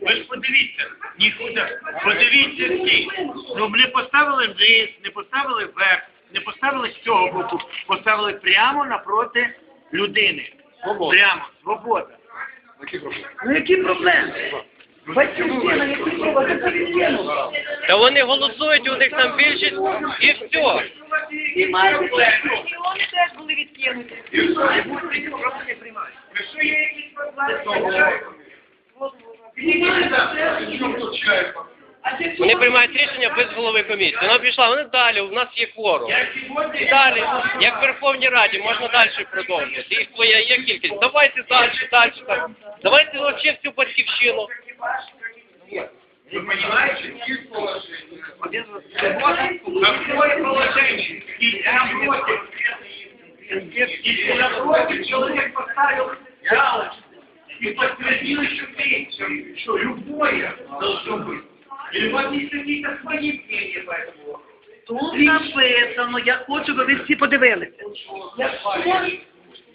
Ви ж подивіться, нікуди. Подивіться всі. Ну не поставили вниз, не поставили вверх, не поставили з цього боку, поставили прямо напроти людини. Прямо, свобода. Ну які проблеми? Батьківщина, які проблеми? Це відкинуло. Та вони голосують, у них там більшість і все. І мільйони теж були відкинуті. Якщо є якісь проблеми, Вони приймають рішення без голови комісії. Вона пішла, вони далі, у нас є форум. І далі, як в Верховній Раді, можна далі продовжувати. Їх є кількість. Давайте далі, далі. Давайте взагалі всю батьківщину. Вы понимаете? Какое положение? И напротив, и напротив человек поставил галочку и подтвердил еще третье, что любое должно быть. Или у вас есть какие-то свои мнения по этому вопросу? Тут написано, я хочу, щоб ви всі подивилися.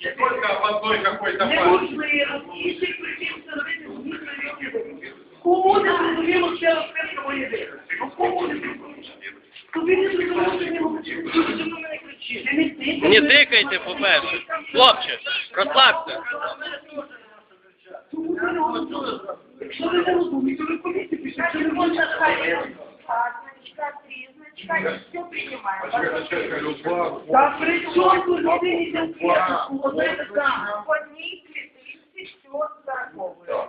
Не только в одной какой-то Неможливо Не дикайте, по-перше. Хлопче, розслабся. Не. Якщо ви не розумієте, ви не три, значка все принимаем. Та при чому тут людині конкретно? Одне те саме. Под ней цветы все здоровые.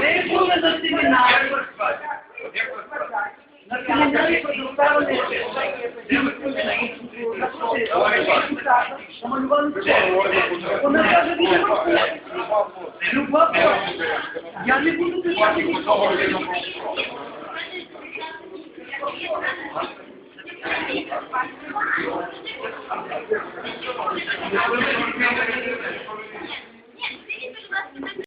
Ви були на семінарі. На семінарі поставили Вона каже, він не Люба, я не буду писати нікого. Нет,